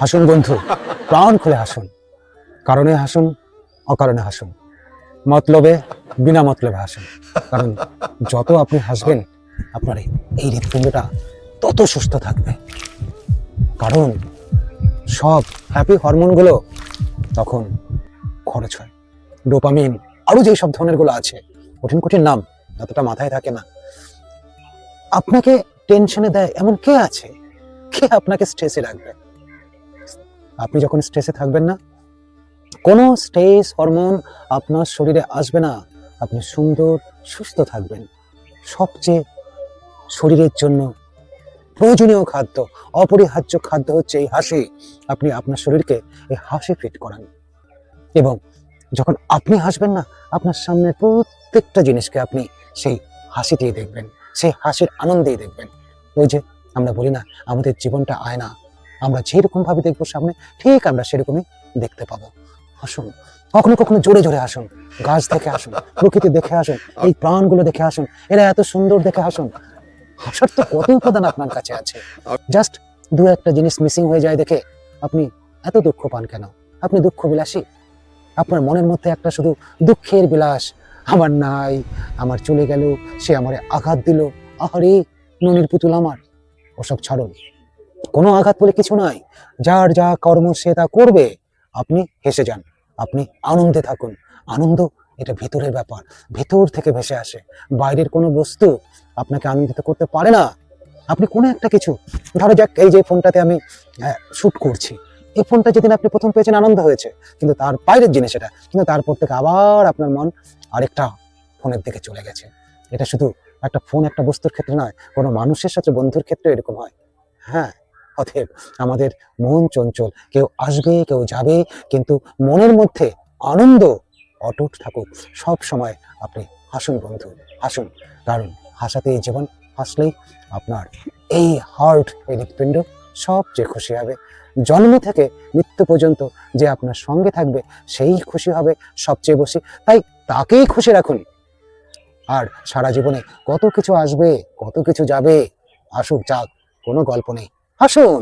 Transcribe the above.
হাসুন বন্ধু, প্রাণ খুলে হাসুন। কারণে হাসুন, অকারণে হাসুন। মতলবে, বিনা মতলবে হাসুন। কারণ যত আপনি হাসবেন, আপনার এই- এই হৃৎপিণ্ডটা তত সুস্থ থাকবে। কারণ সব হ্যাপি হরমোনগুলো তখন খরচ হয়। ডোপামিন আরও যেই সব ধরনেরগুলো আছে কঠিন কঠিন নাম, যতটা মাথায় থাকে না, আপনাকে টেনশনে দেয় এমন কে আছে কে আপনাকে স্ট্রেসে রাখবে। আপনি যখন স্ট্রেসে থাকবেন না, কোনো স্ট্রেস হরমোন আপনার শরীরে আসবে না, আপনি সুন্দর, সুস্থ থাকবেন। সবচেয়ে শরীরের জন্য প্রয়োজনীয় খাদ্য, অপরিহার্য খাদ্য হচ্ছে এই হাসি। আপনি আপনার শরীরকে এই হাসি ফিট করান। এবং যখন আপনি হাসবেন না, আপনার সামনের প্রত্যেকটা জিনিসকে আপনি সেই হাসিতেই দেখবেন, সেই হাসির আনন্দেই দেখবেন। ওই যে আমরা বলি না, আমাদের জীবনটা আয়না। আমরা যেরকম ভাবে দেখব সামনে, ঠিক আমরা সেরকমই দেখতে পাবো। আসুন, কখনো কখনো জোরে জোরে আসুন, গাছ দেখে আসুন, প্রকৃতি দেখে আসুন, এই প্রাণগুলো দেখে আসুন, এরা এত সুন্দর দেখে আসুন। হাসার তো কত উপাদান আপনার কাছে আছে। জাস্ট দু একটা জিনিস মিসিং হয়ে যায় দেখে আপনি এত দুঃখ পান কেন? আপনি দুঃখ বিলাসী আপনার মনের মধ্যে একটা শুধু দুঃখের বিলাস, আমার নাই, আমার চলে গেল, সে আমারে আঘাত দিল। আহারে, ননির পুতুল আমার। ওসব ছাড়ুন। কোনো আঘাত বলে কিছু নাই। যার যা কর্ম সে তা করবে, আপনি হেসে যান। আপনি আনন্দে থাকুন। আনন্দ এটা ভেতরের ব্যাপার। ভেতর থেকে ভেসে আসে। বাইরের কোনো বস্তু আপনাকে আনন্দিত করতে পারে না। আপনি কোনো একটা কিছু, ধরো যাক, এই যে ফোনটাতে আমি শ্যুট করছি। এই ফোনটা যেদিন আপনি প্রথম পেয়েছেন আনন্দ হয়েছে। কিন্তু তার বাইরের জিনিস এটা। কিন্তু তারপর থেকে আবার আপনার মন আরেকটা ফোনের দিকে চলে গেছে। এটা শুধু একটা ফোন একটা বস্তুর ক্ষেত্রে নয়, কোনো মানুষের সাথে বন্ধুর ক্ষেত্রে এরকম হয়। হ্যাঁ অতএব আমাদের মন চঞ্চল, কেউ আসবে, কেউ যাবে, কিন্তু মনের মধ্যে আনন্দ অটুট থাকুক। সব সময় আপনি হাসুন বন্ধু, হাসুন, কারণ হাসাতে জীবন হাসলেই আপনার এই হার্ট এই হৃৎপিণ্ড সবচেয়ে খুশি হবে। জন্ম থেকে মৃত্যু পর্যন্ত যে আপনার সঙ্গে থাকবে, সেই খুশি হবে সবচেয়ে বেশি। তাই তাকেই খুশি রাখুন। আর সারা জীবনে কত কিছু আসবে, কত কিছু যাবে? আসুক যাক, কোনো গল্প নেই। হাসুন